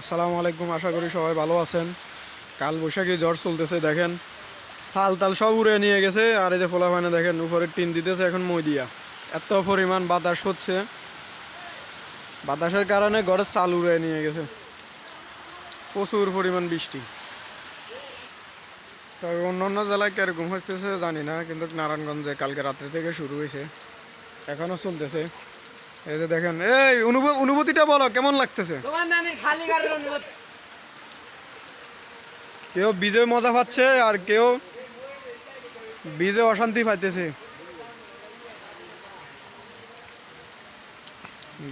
আসসালামু আলাইকুম, আশা করি সবাই ভালো আছেন। কাল বৈশাখী ঝড় চলতেছে, দেখেন। চাল তাল সব উড়ে নিয়ে গেছে, আর এই যে ফোলা ফানে দেখেন, উপরে টিন দিতেছে এখন মই দিয়া এত পরিমাণ বাতাস হচ্ছে। বাতাসের কারণে ঘরের চাল উড়ে নিয়ে গেছে। প্রচুর পরিমাণ বৃষ্টি। তবে অন্য অন্য জেলায় কীরকম হচ্ছে জানি না, কিন্তু নারায়ণগঞ্জে কালকে রাত্রি থেকে শুরু হয়েছে এখনও চলতেছে। এই যে দেখেন এই অনুভব অনুভূতিটা বলো কেমন লাগতেছে? কেউ বীজে মজা পাচ্ছে আর কেউ বীজে অশান্তি পাইতেছে।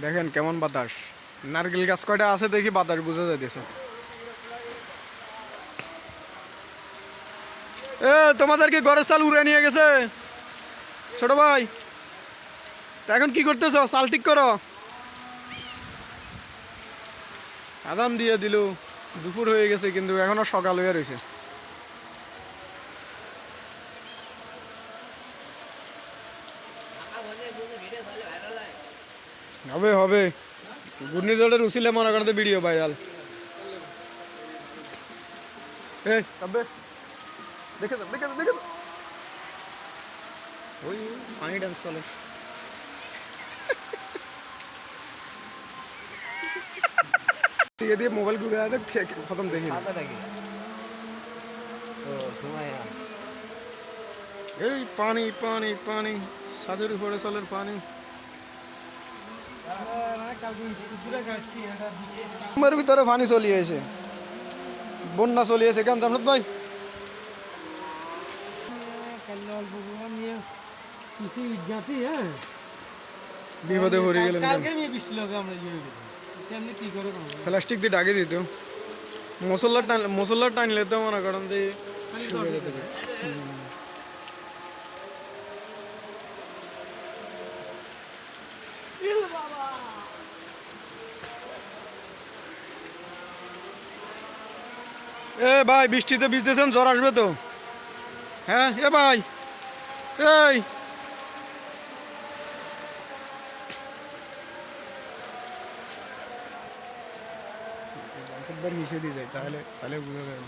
দেখেন কেমন বাতাস। নারকেল গাছ কয়টা আছে দেখি বাতাস বুঝে যাইতেছে। এ তোমাদের কি ঘরের চাল উড়ে নিয়ে গেছে। ছোট ভাই এখন কি করতেছ? চাল ঠিক করো। আদান দিয়ে দিল। দুপুর হয়ে গেছে, কিন্তু এখনও সকাল হয়ে রয়েছে হবে হবে। ঘূর্ণিঝড়ের উচিলে মনে করতে ভিডিও ভাইরাল তবে দেখে দেখে দেখে ওই পানি ডান্স চলে। দিয়ে দিয়ে মোবাইল ঘুরে আনে খতম দেখি না। খাতা নাকি ও সময় এই পানি পানি পানি সাদের উপরে চলের পানি। আমার ভিতরে পানি চলিয়েছে বন্যা চলিয়েছে কেন জামরত ভাই? বিপদে পড়ে? প্লাস্টিক দিয়ে ডাকে দিত। মশলা টান মশলা টানলে তো মনে করেন যে। এ ভাই বৃষ্টিতে ভিজতেছেন জ্বর আসবে তো? হ্যাঁ? এ ভাই এই! একবার মিশে দিয়ে যায় তাহলে তাহলে বুঝা যাবে